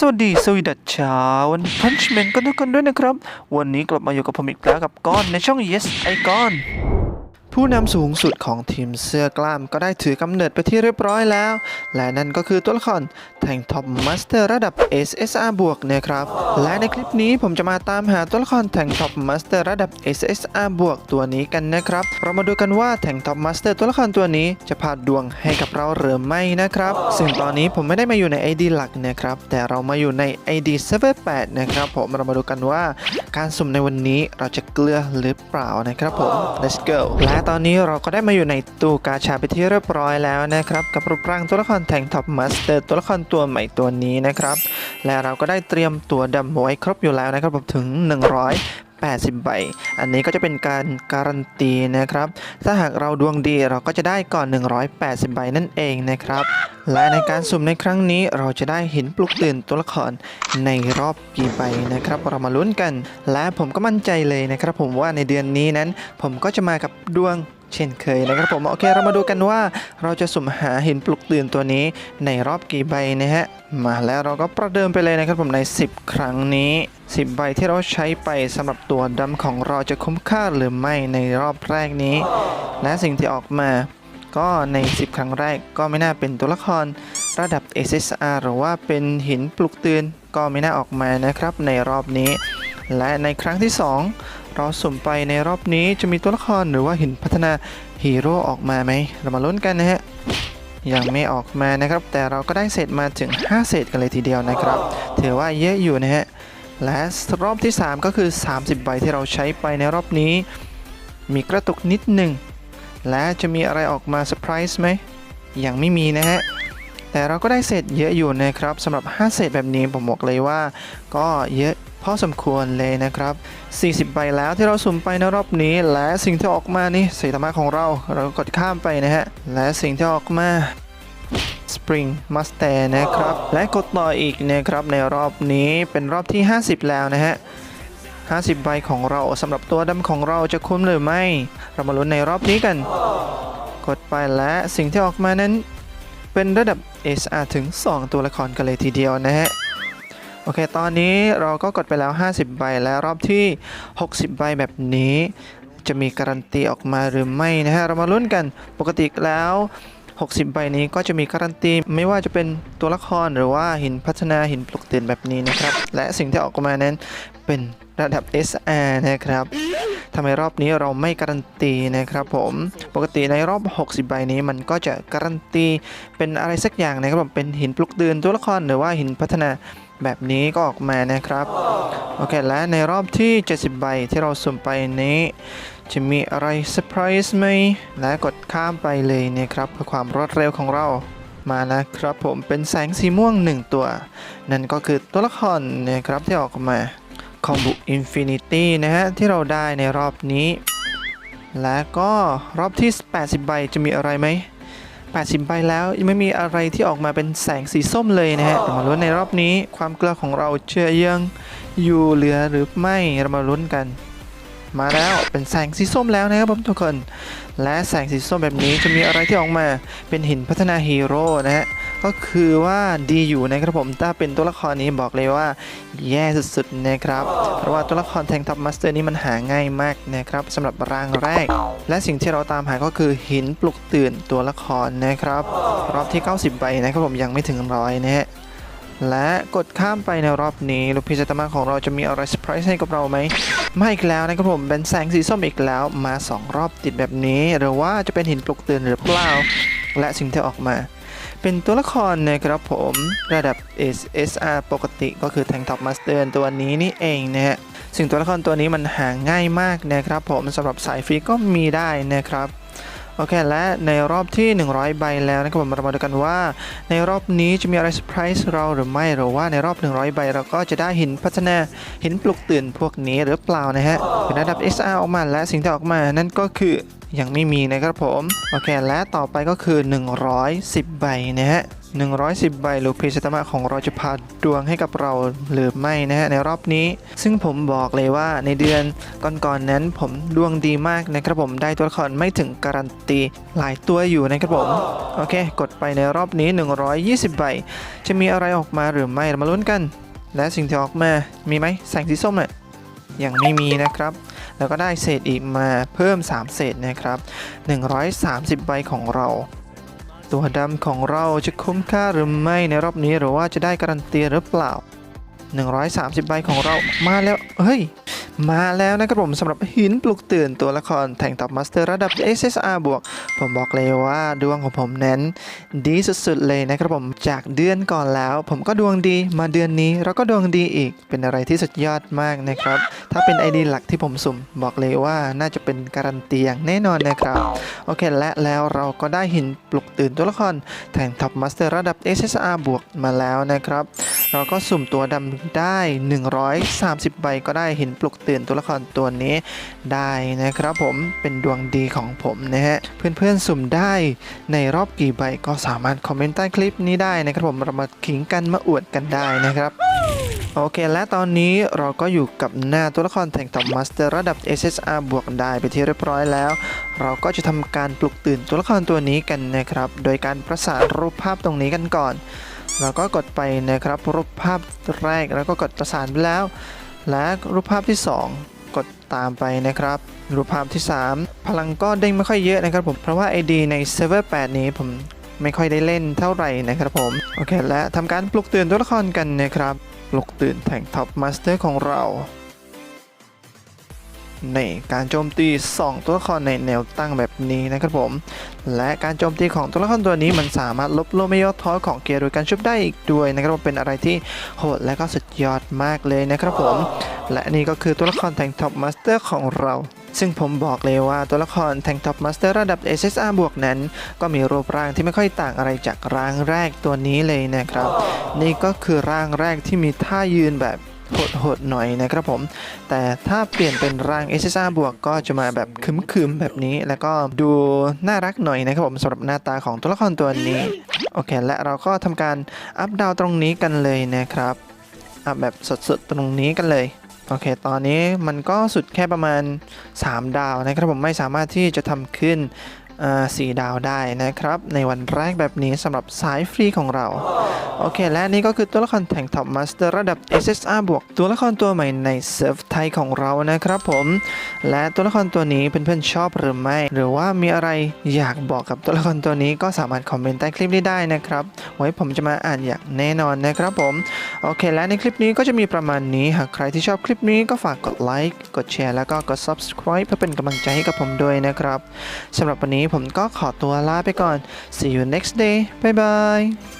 สวัสดีสวีดัชชาวันพันช์แมนกันทุกคนด้วยนะครับ วันนี้กลับมาอยู่กับผมอีกแล้วกับก้อนในช่อง Yes icon ผู้นำสูงสุดของทีมเสื้อกล้ามก็ได้ถือกำเนิดไปที่เรียบร้อยแล้ว และนั่นก็คือตัวละครแทงท็อปมาสเตอร์ระดับ SSR บวกนะครับ และในคลิปนี้ผมจะมาตามหาตัวละครแทงท็อปมาสเตอร์ระดับ SSR บวกตัวนี้กันนะครับ เรามาดูกันว่าแทงท็อปมาสเตอร์ตัวละครตัวนี้จะพาดวงให้กับเราหรือไม่นะครับ ซึ่งตอนนี้ผมไม่ได้มาอยู่ใน ID หลักนะครับ แต่เรามาอยู่ใน ID Server 8นะครับผมเรามาดูกันว่าการสุ่มในวันนี้เราจะเกลือหรือเปล่านะครับผม let's go และตอนนี้เราก็ได้มาอยู่ในตู้กาชาไปที่เรียบร้อยแล้วนะครับ กับรูปร่างตัวละครแทงท็อปมาสเตอร์ตัวละครตัวใหม่ตัวนี้นะครับ และเราก็ได้เตรียมตัวดำไว้ครบอยู่แล้วนะครับผมถึง 80 ใบ อันนี้ก็จะเป็นการการันตีนะครับ ถ้าหากเราดวงดีเราก็จะได้ก่อน 180 ใบนั่นเองนะครับ และในการสุ่มในครั้งนี้เราจะได้เห็นปลุกตื่นตัวละครในรอบกี่ใบนะครับ เรามาลุ้นกัน และผมก็มั่นใจเลยนะครับ ผมว่าในเดือนนี้นั้น ผมก็จะมากับดวง เช่นเคยนะครับผมโอเคเรามาดูกันว่าเราจะสุ่มหาหินปลุกตื่นตัวนี้ในรอบกี่ใบนะฮะมาแล้วเราก็ประเดิมไปเลยนะครับผมใน 10 ครั้งนี้ 10 ใบที่เราใช้ไปสำหรับตัวดำของเราจะคุ้มค่าหรือไม่ในรอบแรกนี้ และสิ่งที่ออกมา ก็ใน 10 ครั้งแรกก็ไม่น่าเป็นตัวละครระดับ SSR หรือว่าเป็นหินปลุกตื่นก็ไม่น่าออกมานะครับในรอบนี้ และในครั้งที่ 2 เราสุ่มไปในรอบนี้จะมีตัวละครหรือว่าหินพัฒนาฮีโร่ออกมาไหม เรามาลุ้นกันนะฮะยังไม่ออกมานะครับ แต่เราก็ได้เศษมาถึง 5 เศษกันเลยทีเดียวนะครับ ถือว่าเยอะอยู่นะฮะ และรอบที่ 3 ก็คือ 30 ใบที่เราใช้ไปในรอบนี้ มีกระตุกนิดหนึ่ง และจะมีอะไรออกมาเซอร์ไพรส์ไหมยังไม่มีนะฮะ แต่เราก็ได้เศษเยอะอยู่นะครับสำหรับ 5 เศษแบบนี้ผมบอกเลยว่า ก็เยอะพอสมควรเลยนะครับ 40 ใบแล้วที่เราสุ่มไปในรอบนี้ และสิ่งที่ออกมานี่สีธรรมะของเรา เรากดข้ามไปนะฮะ และสิ่งที่ออกมา Spring Master นะครับ และกดต่ออีกนะครับในรอบนี้เป็นรอบที่ 50 แล้วนะฮะ 50 ใบของเราสำหรับตัวดำของเราจะคุ้มหรือไม่ เรามาลุ้นในรอบนี้กัน กดไปและสิ่งที่ออกมานั้น เป็นระดับ SR ถึง 2 ตัวละครกันเลยทีเดียวนะฮะ โอเค ตอนนี้เราก็กดไปแล้ว 50 ใบ และรอบที่ 60 ใบแบบนี้ จะมีการันตีออกมาหรือไม่นะฮะ เรามาลุ้นกัน ปกติแล้ว 60 ใบนี้ก็จะมีการันตี ไม่ว่าจะเป็นตัวละครหรือว่าหินพัฒนาหินปลุกตื่นแบบนี้นะครับ และสิ่งที่ออกมานั้นเป็นระดับ SR นะครับ ทำไมรอบนี้เราไม่การันตีนะครับผมปกติในรอบ 60 ใบนี้มันก็จะการันตีเป็นอะไรสักอย่างนะครับผมเป็นหินปลุกตื่นตัวละครหรือว่าหินพัฒนาแบบนี้ก็ออกมานะครับโอเคและในรอบที่ 70 ใบที่เราสุ่มไปนี้ จะมีอะไรเซอร์ไพรส์ไหมและกดข้ามไปเลยนะครับเพื่อความรวดเร็วของเรามาแล้วครับผมเป็นแสงสีม่วง 1 ตัว นั่นก็คือตัวละครนะครับที่ออกมา คอมบุอินฟินิตี้นะฮะ ที่เราได้ในรอบนี้ และก็รอบที่ 80 ใบจะมีอะไรไหม 80 ใบแล้วยังไม่มีอะไรที่ออกมาเป็นแสงสีส้มเลยนะฮะ เรามาลุ้นในรอบนี้ความเกลือของเราเชื่อยังอยู่เหลือหรือไม่ เรามาลุ้นกัน มาแล้วเป็นแสงสีส้มแล้วนะครับผมทุกคน และแสงสีส้มแบบนี้จะมีอะไรที่ออกมาเป็นหินพัฒนาฮีโร่นะฮะ ก็คือว่าดีอยู่นะครับผมถ้าเป็นตัวละครนี้บอกเลยว่าแย่สุดๆนะครับ เพราะว่าตัวละครแทงท็อปมาสเตอร์นี้มันหาง่ายมากนะครับสำหรับร่างแรก และสิ่งที่เราตามหาก็คือหินปลุกตื่นตัวละครนะครับ รอบที่ 90ใบนะครับผมยังไม่ถึงร้อยนะฮะและกดข้ามไปในรอบนี้ลูกพี่จตมาของเราจะมีอะไรเซอร์ไพรส์ให้กับเราไหมไม่อีกแล้วนะครับผมเป็นแสงสีส้มอีกแล้วมา 2 รอบติดแบบนี้ หรือว่าจะเป็นหินปลุกตื่นหรือเปล่า และสิ่งที่ออกมา เป็นตัวละครนะครับผมระดับ SSR ปกติก็คือแทงท็อปมาสเตอร์ตัวนี้นี่เองนะฮะซึ่งตัวละครตัวนี้มันหาง่ายมากนะครับผมสำหรับสายฟรีก็มีได้นะครับโอเค และในรอบที่ 100 ใบแล้วนะครับผมเรามาดูกันว่า ในรอบนี้จะมีอะไรเซอร์ไพรส์เราหรือไม่หรือว่าในรอบ 100 ใบเราก็จะได้หินพัฒนาหินปลุกตื่นพวกนี้หรือเปล่านะฮะเป็นระดับ SR ออกมาและสิ่งที่ออกมานั่นก็คือ ยังไม่มีนะครับผมโอเคและต่อไปก็คือ 110 ใบนะฮะ110 ใบลูพีสตมะของเราจะพาดวงให้กับเราหรือไม่นะฮะในรอบนี้ ซึ่งผมบอกเลยว่าในเดือนก่อนๆนนั้นผมดวงดีมากนะครับผมได้ตัวละครไม่ถึงการันตีหลายตัวอยู่นะครับผมโอเค กดไปในรอบนี้ 120 ใบ จะมีอะไรออกมาหรือไม่เรามาลุ้นกัน และสิ่งที่ออกมามีไหมแสงสีส้มเนี่ยยังไม่มีนะครับ แล้วก็ได้เศษอีกมาเพิ่ม 3 เศษนะครับ 130 ใบของเรา ตัวดำของเราจะคุ้มค่าหรือไม่ในรอบนี้หรือว่าจะได้การันตีหรือเปล่า 130 ใบของเรามาแล้ว เฮ้ย มาแล้วนะครับผมสำหรับหินปลุกตื่นตัวละครแท่งท็อปมาสเตอร์ระดับ SSR บวก ผมบอกเลยว่าดวงของผมนั้นดีสุดๆเลยนะครับผมจากเดือนก่อนแล้ว ผมก็ดวงดีมาเดือนนี้เราก็ดวงดีอีกเป็นอะไรที่สุดยอดมากนะครับ ถ้าเป็น ID หลักที่ผมสุ่มบอกเลยว่าน่าจะเป็นการันตีอย่างแน่นอนนะครับ โอเคและแล้วเราก็ได้หินปลุกตื่นตัวละครแท่งท็อปมาสเตอร์ระดับ SSR บวกมาแล้วนะครับ เราก็สุ่มตัวดำได้ 130 ใบก็ได้หินปลุกตื่นตัวละครตัวนี้ได้นะครับผมเป็นดวงดีของผมนะฮะเพื่อนๆสุ่มได้ในรอบกี่ใบก็สามารถคอมเมนต์ใต้คลิปนี้ได้นะครับผมเรามาขิงกันมาอวดกันได้นะครับโอเค และตอนนี้เราก็อยู่กับหน้าตัวละครแท่งท็อมาสเตอร์ระดับ SSR บวกได้ไปที่เรียบร้อยแล้ว เราก็จะทำการปลุกตื่นตัวละครตัวนี้กันนะครับ โดยการประสานรูปภาพตรงนี้กันก่อน เราก็กดไปนะครับรูปภาพแรกแล้วก็กดประสานไปแล้ว และรูปภาพที่ 2 กดตามไปนะครับ รูปภาพที่ 3 พลังก็เด้งไม่ค่อยเยอะนะครับผม เพราะว่า ID ในเซิร์ฟเวอร์8นี้ผมไม่ค่อยได้เล่นเท่าไหร่นะครับผม โอเคและทำการปลุกตื่นตัวละครกันนะครับ ปลุกตื่นแท่งท็อปมาสเตอร์ของเรา ในการโจมตี 2 ตัวละครในแนวตั้งแบบนี้นะครับผม และการโจมตีของตัวละครตัวนี้มันสามารถลบโลไม่ย่อท้อของเกียร์โดยการชุบได้อีกด้วยนะครับผมเป็นอะไรที่โหดและก็สุดยอดมากเลยนะครับผม และนี่ก็คือตัวละครแทงท็อปมาสเตอร์ของเราซึ่งผมบอกเลยว่าตัวละครแทงท็อปมาสเตอร์ระดับ SSR บวกนั้น ก็มีรูปร่างที่ไม่ค่อยต่างอะไรจากร่างแรกตัวนี้เลยนะครับ นี่ก็คือร่างแรกที่มีท่ายืนแบบ โหดๆหน่อยนะครับผม แต่ถ้าเปลี่ยนเป็นร่าง SSR บวกก็จะมาแบบคึมๆแบบนี้ แล้วก็ดูน่ารักหน่อยนะครับผมสำหรับหน้าตาของตัวละครตัวนี้ โอเค และเราก็ทำการอัพดาวตรงนี้กันเลยนะครับ อัพแบบสดๆตรงนี้กันเลยโอเค ตอนนี้มันก็สุดแค่ประมาณ 3 ดาวนะครับผมไม่สามารถที่จะทำขึ้น สี่ดาวได้นะครับ ในวันแรกแบบนี้สำหรับสายฟรีของเรา โอเค และนี่ก็คือตัวละครแท่งท็อปมาสเตอร์ระดับ SSR บวกตัวละครตัวใหม่ในเซิร์ฟไทยของเรานะครับผม และตัวละครตัวนี้เพื่อนๆชอบหรือไม่ หรือว่ามีอะไรอยากบอกกับตัวละครตัวนี้ก็สามารถคอมเมนต์ใต้คลิปนี้ได้นะครับ ไว้ผมจะมาอ่านอย่างแน่นอนนะครับผม โอเค และในคลิปนี้ก็จะมีประมาณนี้ หากใครที่ชอบคลิปนี้ก็ฝากกดไลค์ กดแชร์ แล้วก็กด subscribe เพื่อเป็นกำลังใจให้กับผมด้วยนะครับสำหรับวันนี้ผมก็ขอตัวลาไปก่อน see you next day bye bye